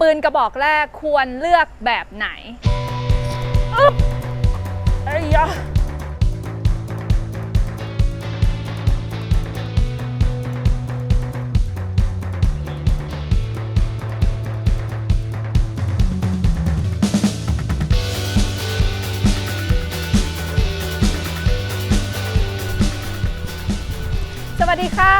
ปืนกระบอกแรกควรเลือกแบบไหนอึ๊บไอ้ยะสวัสดีค่ะ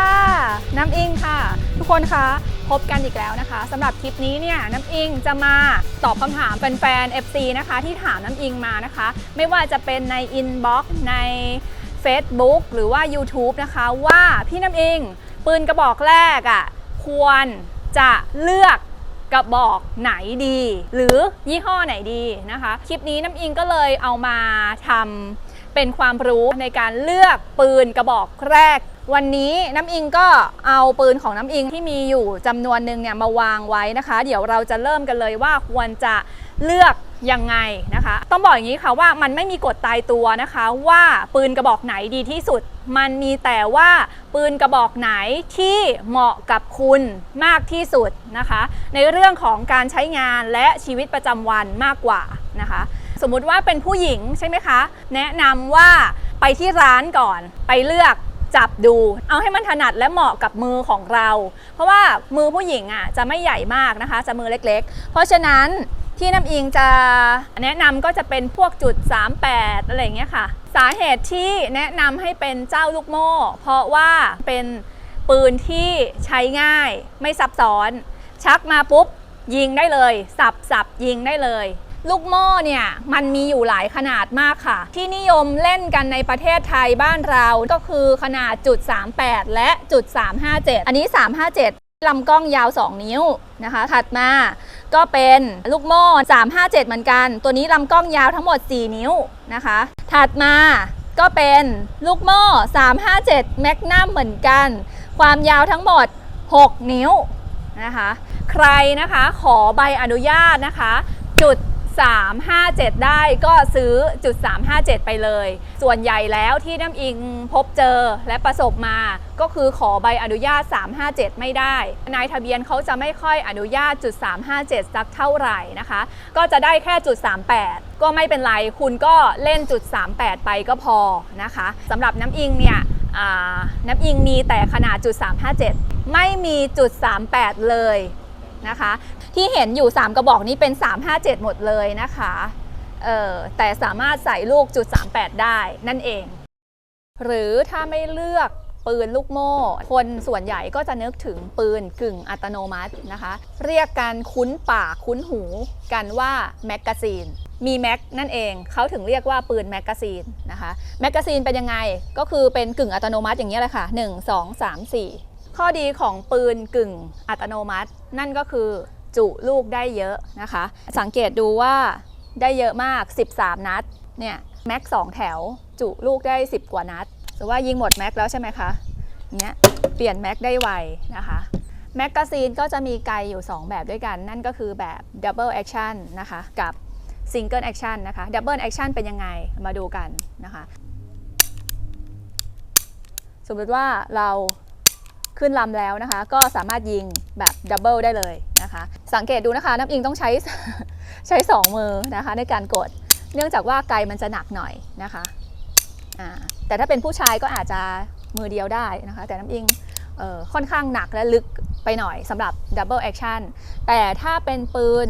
น้ำอิงค่ะ ทุกคนคะ พบกันอีกแล้วนะคะสำหรับคลิปนี้เนี่ยน้ำอิงจะมาตอบคำถามแฟนๆ FC นะคะ ที่ถามน้ำอิงมานะคะ ไม่ว่าจะเป็นในอินบ็อกซ์ใน Facebook หรือว่า YouTube นะคะว่าพี่น้ำอิงปืนกระบอกแรกอะ่ะควรจะเลือกกระบอกไหนดี หรือยี่ห้อไหนดีนะคะ คลิปนี้น้ำอิงก็เลยเอามาทำเป็นความรู้ในการเลือกปืนกระบอกแรก วันนี้น้ำอิงก็เอาปืนของน้ำอิงที่มีอยู่จำนวนหนึ่งเนี่ยมาวางไว้นะคะ เดี๋ยวเราจะเริ่มกันเลยว่าควรจะเลือกยังไงนะคะ ต้องบอกอย่างนี้ค่ะว่ามันไม่มีกฎตายตัวนะคะ ว่าปืนกระบอกไหนดีที่สุด มันมีแต่ว่าปืนกระบอกไหนที่เหมาะกับคุณมากที่สุดนะคะ ในเรื่องของการใช้งานและชีวิตประจำวันมากกว่านะคะ สมมุติว่าเป็นผู้หญิงใช่ไหมคะ แนะนำว่าไปที่ร้านก่อนไปเลือก จับดู เอาให้มันถนัดและเหมาะกับมือของเรา เพราะว่ามือผู้หญิงอะจะไม่ใหญ่มากนะคะ จะมือเล็กๆ เพราะฉะนั้นที่น้ำอิงจะแนะนำก็จะเป็นพวกจุด 38 อะไรอย่างเงี้ยค่ะ สาเหตุที่แนะนำให้เป็นเจ้าลูกโม่ เพราะว่าเป็นปืนที่ใช้ง่ายไม่ซับซ้อน ชักมาปุ๊บ ยิงได้เลย สับสับยิงได้เลย ลูกโม่เนี่ยมันมีอยู่หลายขนาดมากค่ะ ที่นิยมเล่นกันในประเทศไทยบ้านเราก็คือขนาดจุด38 และจุด357 อันนี้ 357ลำกล้องยาว 2 นิ้วนะคะ ถัดมาก็เป็นลูกโม่357 เหมือนกัน ตัวนี้ลำกล้องยาวทั้งหมด 4 นิ้วนะคะ ถัดมาก็เป็นลูกโม่357แมกนัมเหมือนกัน ความยาวทั้งหมด 6 นิ้วนะคะ ใครนะคะขอใบอนุญาตนะคะ จุด 357 ได้ก็ซื้อจุด357 ไปเลย ส่วนใหญ่แล้วที่น้ำอิงพบเจอและประสบมา ก็คือขอใบอนุญาต 357 ไม่ได้ นายทะเบียนเขาจะไม่ค่อยอนุญาตจุด357 สักเท่าไหร่นะคะ ก็จะได้แค่จุด38 ก็ไม่เป็นไร คุณก็เล่นจุด38 ไปก็พอนะคะสำหรับน้ำอิงเนี่ยน้ำอิงมีแต่ขนาดจุด357 ไม่มีจุด38 เลย นะคะ ที่เห็นอยู่ 3 กระบอกนี้เป็น 357 หมดเลยนะคะเออแต่สามารถใส่ลูกจุด38 ได้นั่นเอง หรือถ้าไม่เลือกปืนลูกโม่ คนส่วนใหญ่ก็จะนึกถึงปืนกึ่งอัตโนมัตินะคะ เรียกกันคุ้นปากคุ้นหูกันว่าแมกกาซีนมีแม็กนั่นเองเขาถึงเรียกว่าปืนแมกกาซีนนะคะแมกกาซีนเป็นยังไงก็คือเป็นกึ่งอัตโนมัติอย่างนี้แหละค่ะ 1 2 3 4 ข้อดีของปืนกึ่งอัตโนมัติ นั่นก็คือจุลูกได้เยอะนะคะ สังเกตดูว่าได้เยอะมาก 13 นัด เนี่ยแม็ก2แถว จุลูกได้ 10 กว่านัด หรือว่ายิงหมดแม็กแล้วใช่ไหมคะเนี้ยเปลี่ยนแม็กได้ไวนะคะแมกกาซีนก็จะมีไกลอยู่ 2 แบบด้วยกัน นั่นก็คือแบบ Double Action นะคะ กับ Single Action นะคะ Double Action เป็นยังไงมาดูกันนะคะ สมมติว่าเรา ขึ้นลำแล้วนะคะ ก็สามารถยิงแบบดับเบิลได้เลยนะคะ สังเกตดูนะคะน้ำอิงต้องใช้ใช้ 2 มือนะคะในการกด เนื่องจากว่าไกลมันจะหนักหน่อยนะคะแต่ถ้าเป็นผู้ชายก็อาจจะมือเดียวได้นะคะ แต่น้ำอิงออค่อนข้างหนักและลึกไปหน่อยสำหรับดับเบิลแอคชั่นแต่ถ้าเป็นปืน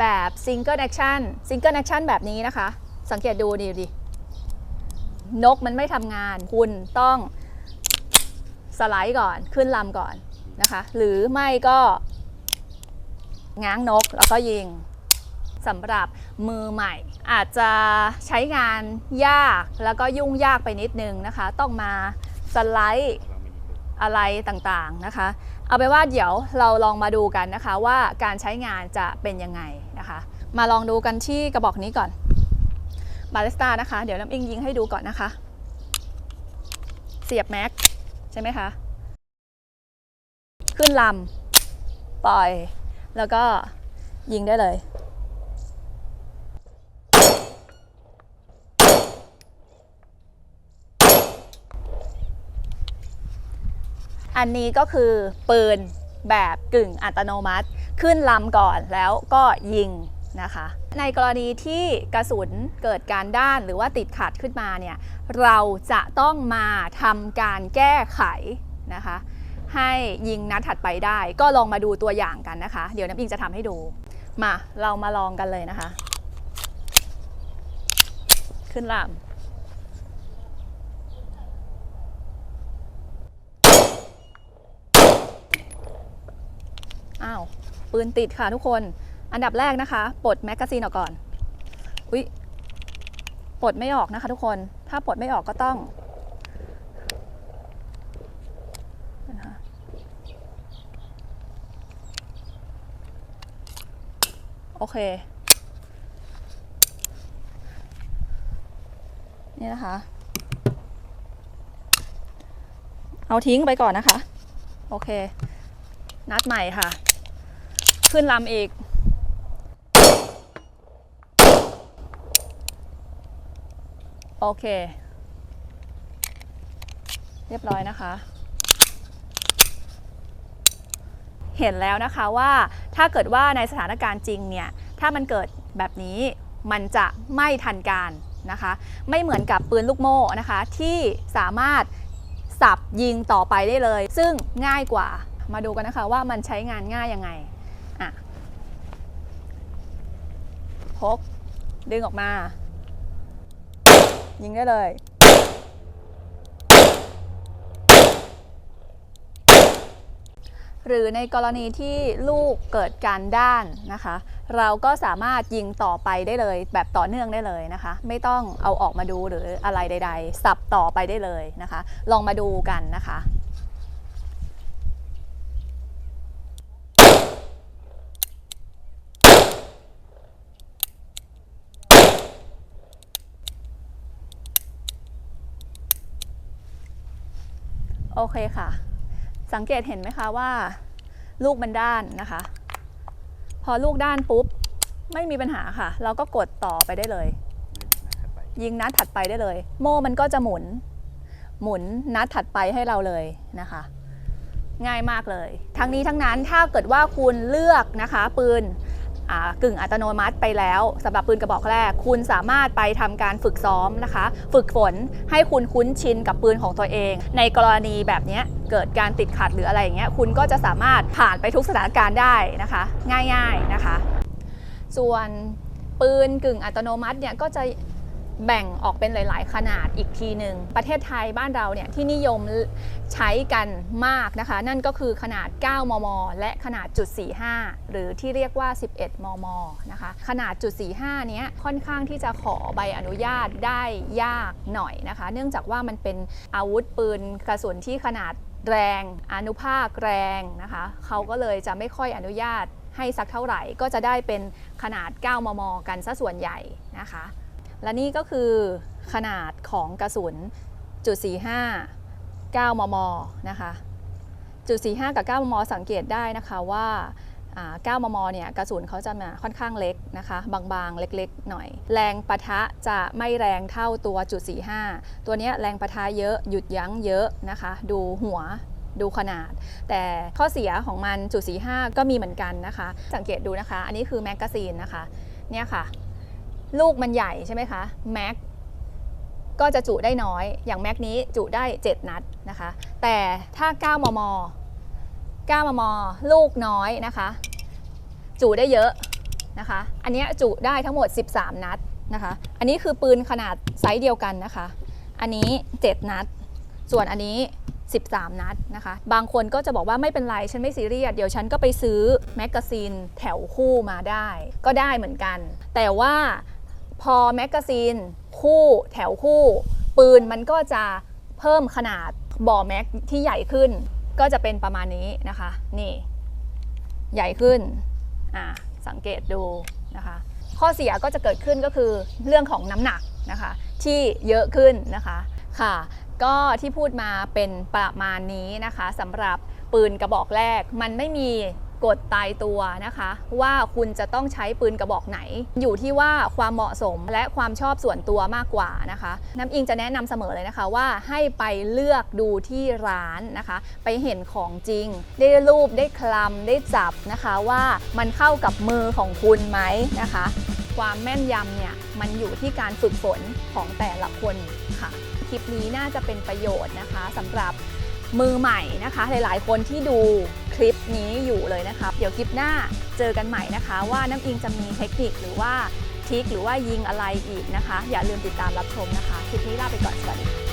แบบซิงเกิลแอคชั่นซิงเกิลแอคชั่นแบบนี้นะคะ สังเกตดูดีดินกมันไม่ทำงานคุณต้อง สไลด์ก่อนขึ้นลำก่อนนะคะ หรือไม่ก็ง้างนกแล้วก็ยิงสำหรับมือใหม่ อาจจะใช้งานยากแล้วก็ยุ่งยากไปนิดนึงนะคะ ต้องมาสไลด์อะไรต่างๆนะคะ เอาไปนว่าเดี๋ยวเราลองมาดูกันนะคะว่าการใช้งานจะเป็นยังไงนะคะ มาลองดูกันที่กระบอกนี้ก่อนบาริสตานะคะ เดี๋ยวน้ำอิงยิงให้ดูก่อนนะคะ เสียบแม็กใช่ไหมคะ ขึ้นลำปล่อย แล้วก็ยิงได้เลย อันนี้ก็คือปืนแบบกึ่งอัตโนมัติ ขึ้นลำก่อนแล้วก็ยิงนะคะ ในกรณีที่กระสุนเกิดการด้านหรือว่าติดขัดขึ้นมาเนี่ย เราจะต้องมาทำการแก้ไขนะคะ ให้ยิงนัดถัดไปได้ ก็ลองมาดูตัวอย่างกันนะคะ เดี๋ยวน้ำอิงจะทำให้ดู มาเรามาลองกันเลยนะคะ ขึ้นลำอ้าว ปืนติดค่ะทุกคน อันดับแรกนะคะ ปลดแมกกาซีนออกก่อน อุ๊ย ปลดไม่ออกนะคะทุกคน ถ้าปลดไม่ออกก็ต้องนะคะ โอเค นี่นะคะ เอาทิ้งไปก่อนนะคะ โอเค นัดใหม่ค่ะ ขึ้นลำอีกโอเค เรียบร้อยนะคะ เห็นแล้วนะคะว่าถ้าเกิดว่าในสถานการณ์จริงเนี่ยถ้ามันเกิดแบบนี้มันจะไม่ทันการนะคะ ไม่เหมือนกับปืนลูกโม่นะคะ ที่สามารถสับยิงต่อไปได้เลย ซึ่งง่ายกว่ามาดูกันนะคะว่ามันใช้งานง่ายยังไงอะพกดึงออกมา ยิงได้เลย หรือในกรณีที่ลูกเกิดการด้านนะคะ เราก็สามารถยิงต่อไปได้เลย แบบต่อเนื่องได้เลยนะคะ ไม่ต้องเอาออกมาดูหรืออะไรใด ๆ สับต่อไปได้เลยนะคะ ลองมาดูกันนะคะโอเคค่ะ สังเกตเห็นไหมคะว่า ลูกมันด้านนะคะ พอลูกด้านปุ๊บไม่มีปัญหาค่ะ เราก็กดต่อไปได้เลย ยิงนัดถัดไปได้เลย โม่มันก็จะหมุน หมุนนัดถัดไปให้เราเลยนะคะ ง่ายมากเลย ทั้งนี้ทั้งนั้นถ้าเกิดว่าคุณเลือกนะคะ ปืนกึ่งอัตโนมัติไปแล้วสำหรับปืนกระบอกแรก คุณสามารถไปทำการฝึกซ้อมนะคะ ฝึกฝนให้คุณคุ้นชินกับปืนของตัวเอง ในกรณีแบบนี้ เกิดการติดขัดหรืออะไรอย่างเงี้ยคุณก็จะสามารถผ่านไปทุกสถานการณ์ได้นะคะ ง่ายๆนะคะ ส่วนปืนกึ่งอัตโนมัติเนี่ยก็จะแบ่งออกเป็นหลาย ๆ ขนาดอีกทีหนึ่งประเทศไทยบ้านเราเนี่ยที่นิยมใช้กันมากนะคะ นั่นก็คือขนาด 9 มม และขนาดจุด45 หรือที่เรียกว่า 11 มม นะคะ ขนาดจุด45 เนี้ยค่อนข้างที่จะขอใบอนุญาตได้ยากหน่อยนะคะ เนื่องจากว่ามันเป็นอาวุธปืนกระสุนที่ขนาด แรงอนุภาคแรงนะคะเขาก็เลยจะไม่ค่อยอนุญาตให้สักเท่าไหร่ ก็จะได้เป็นขนาด 9 มม กันซะส่วนใหญ่นะคะ และนี่ก็คือขนาดของกระสุนจุด45 9 มม นะคะ จุด45 กับ 9 มม สังเกตได้นะคะว่าอ่า 9 มม เนี่ยกระสุนเขาจะมาค่อนข้างเล็กนะคะ บางๆ เล็กๆ หน่อย แรงปะทะจะไม่แรงเท่าตัวจุด45 ตัวนี้แรงปะทะเยอะหยุดยั้งเยอะนะคะ ดูหัวดูขนาด แต่ข้อเสียของมันจุด45 ก็มีเหมือนกันนะคะ สังเกตดูนะคะ อันนี้คือแมกกาซีนนะคะ เนี่ยค่ะ ลูกมันใหญ่ใช่ไหมคะแม็กก็จะจุได้น้อย อย่างแม็กนี้จุได้ 7 นัดนะคะ แต่ถ้า 9 มม 9มม ลูกน้อยนะคะ จุได้เยอะนะคะ อันนี้ยจุได้ทั้งหมด 13 นัดนะคะ อันนี้คือปืนขนาดไซส์เดียวกันนะคะ อันนี้ 7 นัด ส่วนอันนี้ 13 นัดนะคะ บางคนก็จะบอกว่าไม่เป็นไร ฉันไม่ซีเรียส เดี๋ยวฉันก็ไปซื้อแมกกาซีนแถวคู่มาได้ ก็ได้เหมือนกัน แต่ว่าพอแมกกาซีนคู่แถวคู่ ปืนมันก็จะเพิ่มขนาดบ่อแม็กที่ใหญ่ขึ้น ก็จะเป็นประมาณนี้นะคะ นี่ ใหญ่ขึ้นอ่าสังเกตดูนะคะ ข้อเสียก็จะเกิดขึ้นก็คือเรื่องของน้ำหนักนะคะ ที่เยอะขึ้นนะคะค่ะ ก็ที่พูดมาเป็นประมาณนี้นะคะสำหรับปืนกระบอกแรกมันไม่มี กฎตายตัวนะคะ ว่าคุณจะต้องใช้ปืนกระบอกไหน อยู่ที่ว่าความเหมาะสมและความชอบส่วนตัวมากกว่านะคะ น้ำอิงจะแนะนำเสมอเลยนะคะว่าให้ไปเลือกดูที่ร้านนะคะ ไปเห็นของจริง ได้รูปได้คลำได้จับนะคะว่ามันเข้ากับมือของคุณไหมนะคะ ความแม่นยำเนี่ยมันอยู่ที่การฝึกฝนของแต่ละคนค่ะ คลิปนี้น่าจะเป็นประโยชน์นะคะสำหรับมือใหม่นะคะ หลายๆ คนที่ดู ลิปนี้อยู่เลยนะคะ เดี๋ยวคลิปหน้าเจอกันใหม่นะคะ ว่าน้ำอิงจะมีเทคนิคหรือว่าทิกหรือว่ายิงอะไรอีกนะคะ อย่าลืมติดตามรับชมนะคะ คลิปนี้ลาไปก่อนสวัสดีค่ะ